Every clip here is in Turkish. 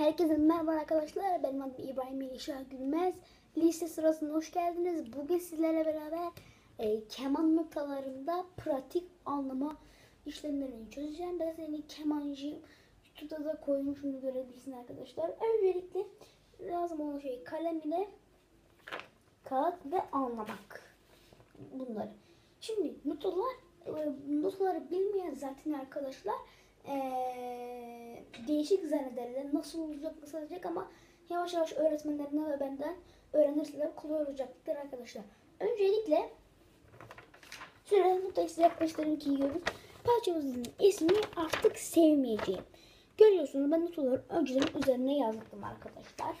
Herkese merhaba arkadaşlar. Benim adım İbrahim Elişah Gülmez. Lise sırasına hoş geldiniz. Bugün sizlerle beraber e, keman notalarında pratik anlama işlemlerini çözeceğim. Ben seni kemancıyım. YouTube'da da koymuşum görebilirsiniz arkadaşlar. Öncelikle lazım olan şey kalem ile kağıt ve anlamak. Bunları. Şimdi notalar e, notaları bilmeyen zaten arkadaşlar eee, değişik zannederler. Nasıl olacak, nasıl olacak ama yavaş yavaş öğretmenlerine ve benden öğrenirseler kolay olacaktır arkadaşlar. Öncelikle şöyle notayı size yaklaştırayım ki görün. Parçamızın ismi artık sevmeyeceğim. Görüyorsunuz ben notaları önceden üzerine yazdım arkadaşlar.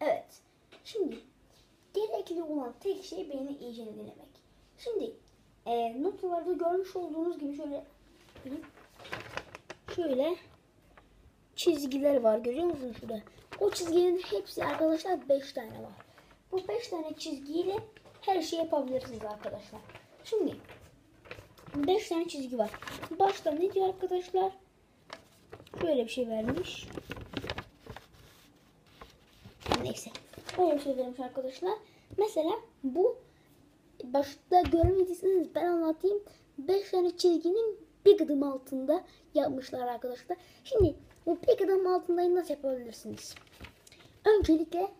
Evet. Şimdi gerekli olan tek şey beni iyice dinlemek. Şimdi e, notalarda görmüş olduğunuz gibi şöyle şöyle çizgiler var görüyor musunuz şurada? O çizgilerin hepsi arkadaşlar 5 tane var. Bu 5 tane çizgiyle her şeyi yapabilirsiniz arkadaşlar. Şimdi 5 tane çizgi var. Başta ne diyor arkadaşlar? Şöyle bir şey vermiş. Neyse. Böyle bir şey vermiş arkadaşlar. Mesela bu başta görmediyseniz ben anlatayım. 5 tane çizginin bir adım altında yapmışlar arkadaşlar. Şimdi bu bir adım altındayı nasıl yapabilirsiniz? Öncelikle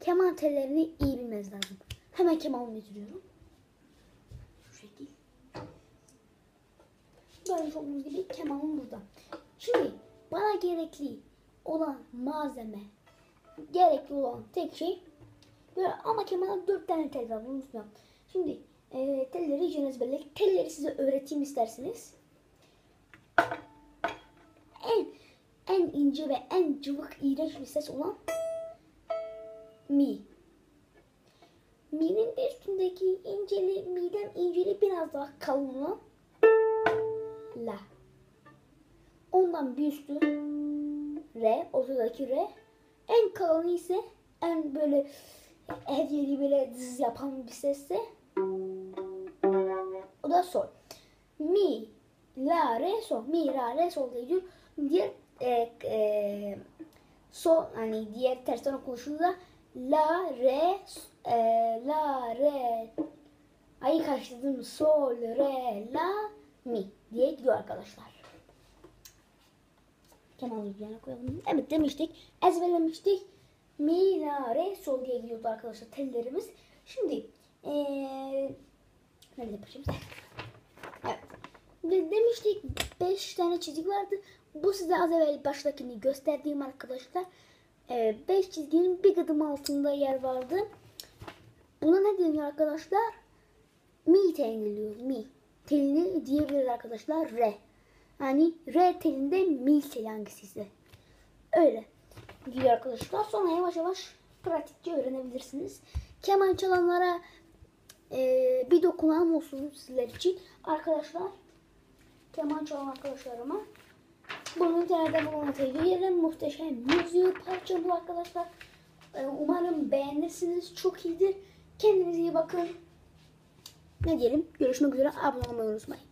keman tellerini iyi bilmeniz lazım. Hemen kemanımı getiriyorum. Şu şekil. Görmüş olduğunuz gibi kemanım burada. Şimdi bana gerekli olan malzeme, gerekli olan tek şey böyle ama kemana dört tane tel var bunu unutmayalım. Şimdi e, telleri iyice ezberleyin. Telleri size öğreteyim isterseniz. İnce ve en cıvık iğrenç bir ses olan mi. Mi'nin bir üstündeki inceli, mi'den inceli biraz daha kalın olan la. Ondan bir üstü re, ortadaki re. En kalını ise en böyle her yeri böyle dız yapan bir sesse o da sol. Mi, la, re, sol. Mi, la, re, sol diye gidiyor. Diğer e, e, sol hani diğer tersten okunuşunda la, re, e, la, re ayı karşıladım. Sol, re, la, mi diye gidiyor arkadaşlar. Kemal yüzlerine koyalım. Evet demiştik. Ezberlemiştik. Mi, la, re, sol diye gidiyordu arkadaşlar tellerimiz. Şimdi eee nerede yapacağım? Evet. De, demiştik 5 tane çizik vardı. Bu size az evvel baştakini gösterdiğim arkadaşlar. 5 çizginin bir adım altında yer vardı. Buna ne deniyor arkadaşlar? Mi telini Mi. Telini diyebiliriz arkadaşlar. Re. Yani re telinde mi teli hangisi ise. Öyle gidiyor arkadaşlar. Sonra yavaş yavaş pratikçe öğrenebilirsiniz. Keman çalanlara e, bir dokunan olsun sizler için. Arkadaşlar keman çalan arkadaşlarıma bunu internette bulunmayı veririm. Muhteşem müziği parça bu arkadaşlar. E, umarım beğenirsiniz. Çok iyidir. Kendinize iyi bakın. Ne diyelim? Görüşmek üzere. Abone olmayı unutmayın.